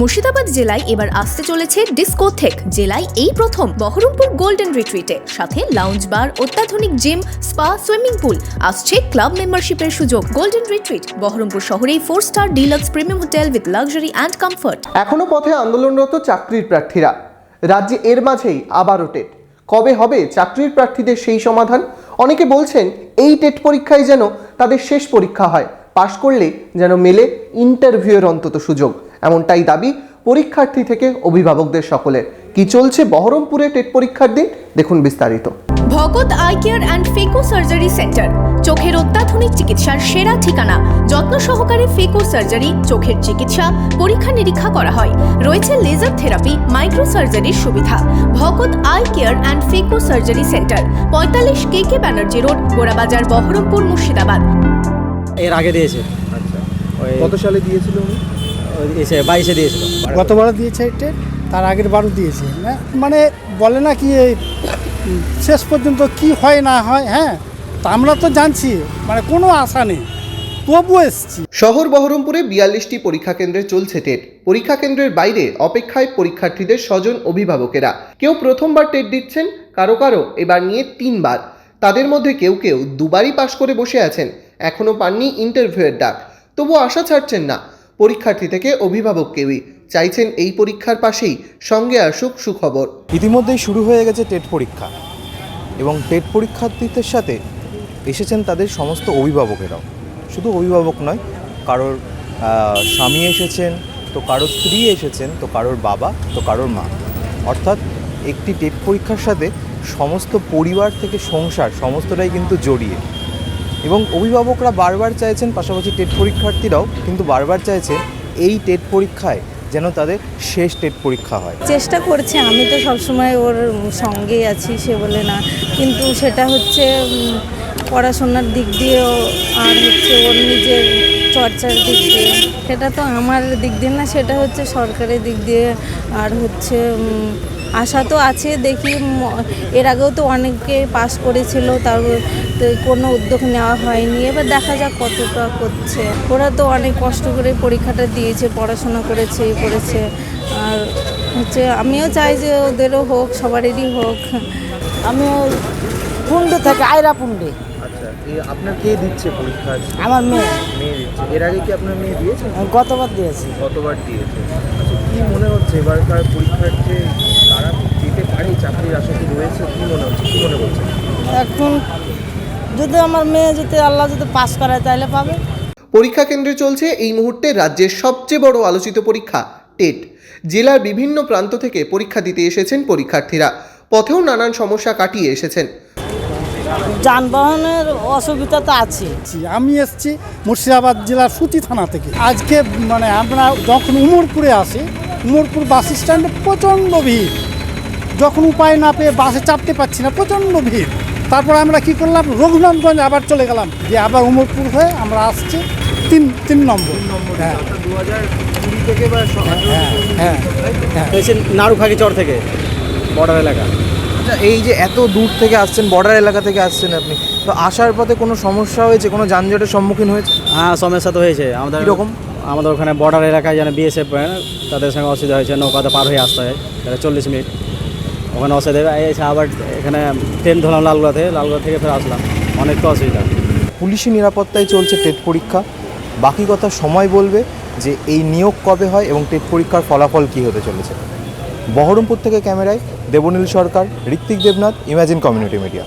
মুর্শিদাবাদ জেলায় এবার আসতে চলেছে ডিস্কোথেক জেলায় এই প্রথম বহরমপুর গোল্ডেন রিট্রিটে। সাথে লাউঞ্জ বার অত্যাধুনিক জিম স্পা সুইমিং পুল আসছে ক্লাব মেম্বারশিপের সুযোগ। গোল্ডেন রিট্রিট, বহরমপুর শহরেই four star deluxe premium hotel with luxury and comfort এখনও পথে আন্দোলনরত চাকরির প্রার্থীরা, রাজ্যে এর মাঝেই আবারও টেট। কবে হবে চাকরির প্রার্থীদের সেই সমাধান? অনেকে বলছেন এই টেট পরীক্ষায় যেন তাদের শেষ পরীক্ষা হয়। পাশ করলে যেন মেলে ইন্টারভিউয়ের অন্তত সুযোগ। এমনটাই দাবি পরীক্ষার্থী থেকে অভিভাবকদের সকলের। কি চলছে বহরমপুরে টেট পরীক্ষার দিন? দেখুন বিস্তারিত। Bhagat eye care and phaco surgery centre চোখের অত্যাধুনিক চিকিৎসার সেরা ঠিকানা। যত্ন সহকারে ফেকো সার্জারি চোখের চিকিৎসা পরীক্ষা নিরীক্ষা করা হয়। রয়েছে লেজার থেরাপি মাইক্রো সার্জারির সুবিধা। Bhagat eye care and phaco surgery centre পঁয়তাল্লিশ K K Banerjee road Gorabazar Baharampur Murshidabad. এর আগে দিয়েছে। আচ্ছা। কত সালে দিয়েছিল উনি? এসে বাইশে দিয়েছিল। গতবারও দিয়েছে এটা তার আগের বারও দিয়েছে। মানে বলে না কি শেষ পর্যন্ত কি হয় না হয় হ্যাঁ তা আমরা তো জানছি মানে কোনো আশা নেই তবু এসছি। শহর বহরমপুরে বিয়াল্লিশটি পরীক্ষা কেন্দ্রে চলছে টেট। পরীক্ষা কেন্দ্রের বাইরে অপেক্ষায় পরীক্ষার্থীদের স্বজন অভিভাবকেরা। কেউ প্রথমবার টেট দিচ্ছেন কারও কারও এবার নিয়ে তিনবার। তাদের মধ্যে কেউ কেউ দুবারই পাশ করে বসে আছেন এখনও পাননি ইন্টারভিউয়ের ডাক। তবু আশা ছাড়ছেন না। পরীক্ষার্থী থেকে অভিভাবক কেউই। চাইছেন এই পরীক্ষার পাশেই সঙ্গে আসুক সুখবর। ইতিমধ্যেই শুরু হয়ে গেছে টেট পরীক্ষা এবং টেট পরীক্ষার্থীদের সাথে এসেছেন তাদের সমস্ত অভিভাবকেরাও। শুধু অভিভাবক নয়, কারোর স্বামী এসেছেন, তো কারোর স্ত্রী এসেছেন, তো কারোর বাবা, তো কারোর মা। অর্থাৎ একটি টেট পরীক্ষার সাথে সমস্ত পরিবার থেকে সংসার, সমস্তটাই কিন্তু জড়িয়ে। এবং অভিভাবকরা বারবার চাইছেন, পাশাপাশি টেট পরীক্ষার্থীরাও কিন্তু বারবার চাইছেন এই টেট পরীক্ষায় যেন তাদের শেষ টেট পরীক্ষা হয়। চেষ্টা করছে, আমি তো সবসময় ওর সঙ্গেই আছি, সে বলে না। কিন্তু সেটা হচ্ছে পড়াশোনার দিক দিয়েও আর হচ্ছে ওর নিজের চর্চার দিক দিয়ে। সেটা তো আমার দিক দিয়ে না, সেটা হচ্ছে সরকারের দিক দিয়ে। আর হচ্ছে আশা তো আছে, দেখি এর আগেও তো অনেকে পাস করেছিল তার কোনো উদ্যোগ নেওয়া হয়নি। এবার দেখা যাক কতটা করছে ওরা তো অনেক কষ্ট করে পরীক্ষাটা দিয়েছে, পড়াশোনা করেছে করেছে। আর হচ্ছে আমিও চাই যে ওদেরও হোক সবারই হোক। আমিও পুন্ডে থেকে আয়রা পুন্ডে। আচ্ছা এই আপনার কে দিচ্ছে পরীক্ষা আজকে? আমার মেয়ে। মেয়ে দিচ্ছে। এর আগে কি আপনার মেয়ে দিয়েছে? গতবার দিয়েছি। কতবার দিয়েছে। আচ্ছা কি মনে হচ্ছে এবারকার পরীক্ষার্থী তারা দিতে পারে চাকরির আশা কি রয়েছে? কি মনে হচ্ছে? কি মনে করছে এখন যদি আমার মেয়ে যদি আল্লাহ যদি পাস করায় তাহলে পাবে। পরীক্ষা কেন্দ্রে চলছে এই মুহূর্তে রাজ্যের সবচেয়ে বড় আলোচিত পরীক্ষা টেট। জেলার বিভিন্ন প্রান্ত থেকে পরীক্ষা দিতে এসেছেন পরীক্ষার্থীরা। পথেও নানান সমস্যা কাটিয়ে এসেছেন। যানবাহনের অসুবিধা তো আছে। আমি এসছি মুর্শিদাবাদ জেলার সুতি থানা থেকে। আজকে মানে আমরা যখন উমরপুরে আসি উমরপুর বাস স্ট্যান্ডে প্রচণ্ড ভিড়। যখন উপায় না পেয়ে বাসে চাপতে পারছি না প্রচণ্ড ভিড়। তারপর আমরা কি করলাম? রঘুনাথগঞ্জ আবার চলে গেলাম। যে আবার উমরপুর হয়ে আমরা আসছি তিন তিন নম্বর। হ্যাঁ। হ্যাঁ হ্যাঁ হ্যাঁ হয়েছে নাড়ুখাকি চর থেকে বর্ডার এলাকা। আচ্ছা এই যে এত দূর থেকে আসছেন বর্ডার এলাকা থেকে আসছেন আপনি তো আসার পথে কোনো সমস্যা হয়েছে? কোনো যানজটের সম্মুখীন হয়েছে? হ্যাঁ সমস্যা তো হয়েছে। আমাদের এরকম আমাদের ওখানে বর্ডার এলাকায় যেন বিএসএফ তাদের সঙ্গে অসুবিধা হয়েছে নৌকাতে পার হয়ে আসতে হয়। তাহলে চল্লিশ মিনিট। ওখানে অসুবিধা এসে আবার এখানে ট্রেন ধরলাম লালগোলা থেকে লালগোলা থেকে ফের আসলাম। অনেক তো অসুবিধা। পুলিশি নিরাপত্তায় চলছে টেট পরীক্ষা। বাকি কথা সময় বলবে যে এই নিয়োগ কবে হয় এবং টেট পরীক্ষার ফলাফল কী হতে চলেছে। বহরমপুর থেকে ক্যামেরায় Debnil Sarkar Ritwik Debnath imagine community media.